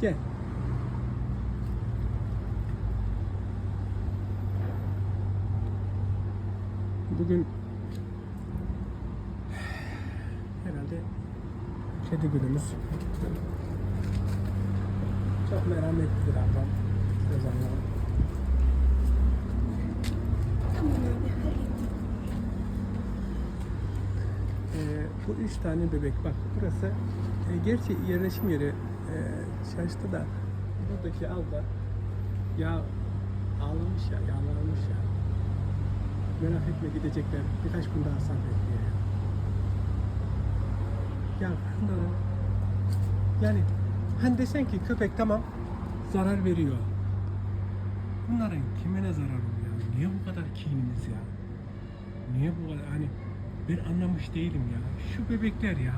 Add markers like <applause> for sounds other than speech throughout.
Gel. Bugün herhalde kedi günümüz. Çok merhametlidir ablam. Hallettim. Ee, bu üç tane bebek bak burası e, gerçi yerleşim yeri şaştı da buradaki abla ya ağlamış ya yağlanmış ya. Merak etme gidecekler. Birkaç gün daha sabret diye. Ya bunların yani hani desen ki köpek tamam zarar veriyor. Bunların kime ne zararı oluyor? Niye bu kadar kinimiz ya? Niye bu kadar hani ben anlamış değilim ya. Şu bebekler ya.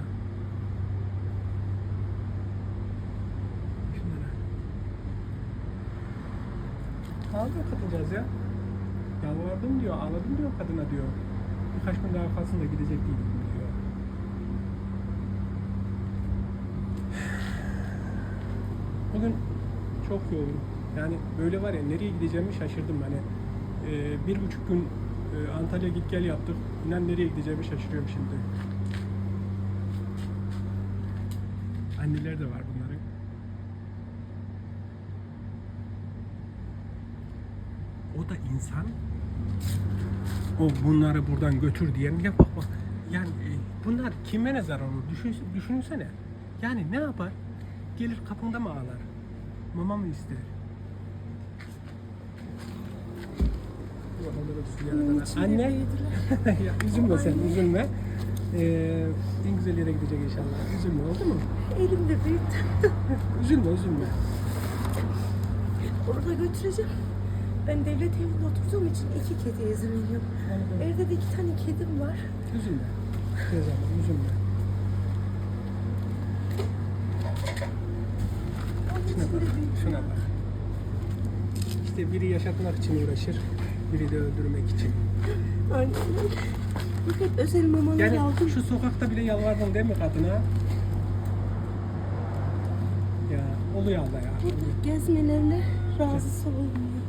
Ağlıyor kadıncağız ya. Yalvardım diyor, ağladım diyor kadına diyor. Birkaç gün daha kalsın da gidecek değilim diyor. Bugün çok yoğun. Yani böyle var ya nereye gideceğimi şaşırdım hani. Ee, bir buçuk gün e, Antalya git gel yaptık. İnan nereye gideceğimi şaşırıyorum şimdi. Anneler de var bunların. O da insan. O bunları buradan götür diyen ya bak bak. Yani e, bunlar kime ne zarar olur? Düşün, düşünsene. Yani ne yapar? Gelir kapında mı ağlar? Mama mı ister? Anne <laughs> ya üzülme sen, üzülme. Ee, en güzel yere gidecek inşallah. Üzülme, oldu mu? Elimde büyüttüm. Üzülme, üzülme. Orada götüreceğim. Ben devlet evinde oturduğum için iki kediye izin veriyorum. Evde de iki tane kedim var. Üzülme. Zaman, üzülme. Onun Şuna bak, şuna bak. İşte biri yaşatmak için uğraşır, biri de öldürmek için. Aynen hep özel mamalar Yani aldım. şu sokakta bile yalvardın değil mi kadına? Ya oluyor Allah ya. Burada gezmelerine razısı olmuyor.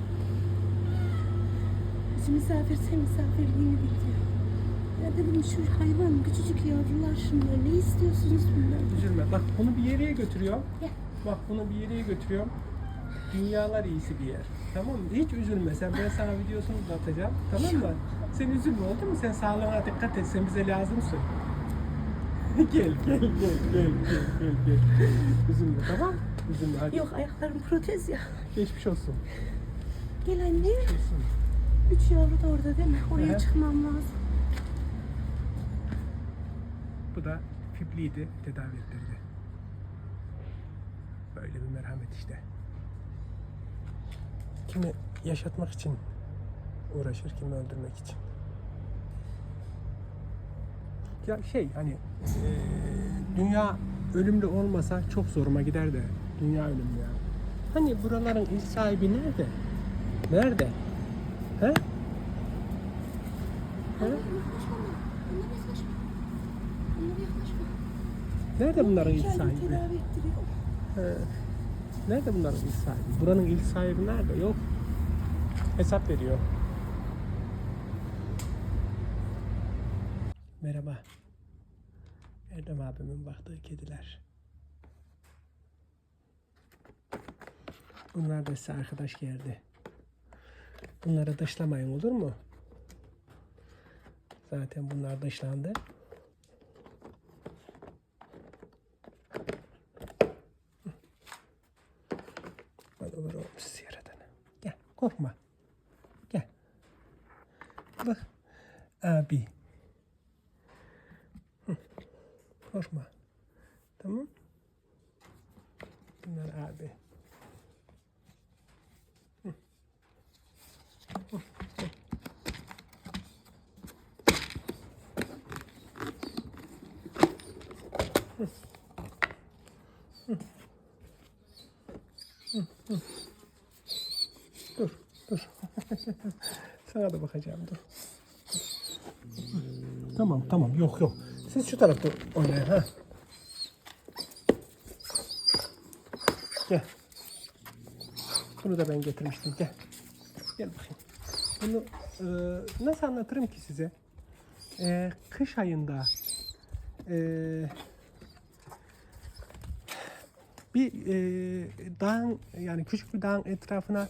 Bizi misafirse misafirliğini biliyor. Ya dedim şu hayvan küçücük yavrular şunlar ne istiyorsunuz bunlar? Üzülme. Bak bunu bir yere götürüyorum. Gel. Bak bunu bir yere götürüyorum. Dünyalar iyisi bir yer. Tamam mı? Hiç üzülme sen. Ben sana videosunu da atacağım. Tamam mı? Sen üzülme oldu mu? Sen sağlığına dikkat et. Sen bize lazımsın. <laughs> gel gel gel gel gel gel gel. Üzülme tamam? Üzülme hadi. Yok ayaklarım protez ya. Geçmiş olsun. Gel anne. olsun. Üç yavru da orada değil mi? Oraya Hı. çıkmam lazım. Bu da fibliydi. Tedavi ettirdi. Böyle bir merhamet işte. Kimi yaşatmak için uğraşır, kimi öldürmek için. Ya şey hani eee, dünya ölümlü olmasa çok zoruma gider de dünya ölümlü ya. Hani buraların ilk sahibi nerede? Nerede? He? He? Nerede bunların ilk sahibi? He. Nerede bunların ilk sahibi? Buranın ilk sahibi nerede? Yok. Hesap veriyor. Merhaba. Erdem abimin baktığı kediler. Bunlar da size arkadaş geldi. Bunları dışlamayın olur mu? Zaten bunlar dışlandı. Bana olur olmuş yaradana. Gel korkma. Gel. Bak. Abi. Korkma. Tamam. Bunlar abi. Hı. Hı. Hı. Dur, dur. <laughs> Sana da bakacağım, dur. Tamam, tamam. Yok, yok. Siz şu tarafta oynayın, ha. Gel. Bunu da ben getirmiştim. Gel. Gel bakayım. Bunu e, nasıl anlatırım ki size? E, kış ayında e, bir e, dağın yani küçük bir dağın etrafına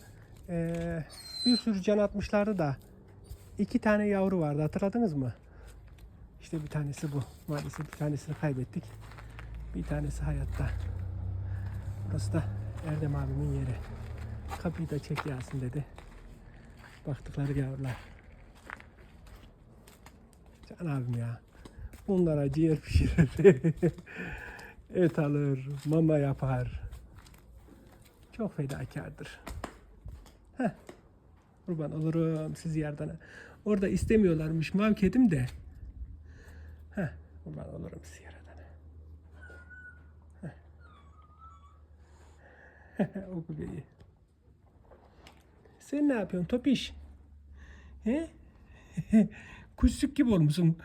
e, bir sürü can atmışlardı da iki tane yavru vardı hatırladınız mı? İşte bir tanesi bu. Maalesef bir tanesini kaybettik. Bir tanesi hayatta. Burası da Erdem abimin yeri. Kapıyı da çek Yasin dedi. Baktıkları yavrular. Can abim ya. Bunlara ciğer pişirir. <laughs> Et alır, mama yapar. Çok fedakardır. Heh. Kurban olurum sizi yerden. Orada istemiyorlarmış mav kedim de. Heh. Kurban olurum sizi yerden. o bebeği. Sen ne yapıyorsun topiş? He? <laughs> Kuşsuk gibi olmuşsun.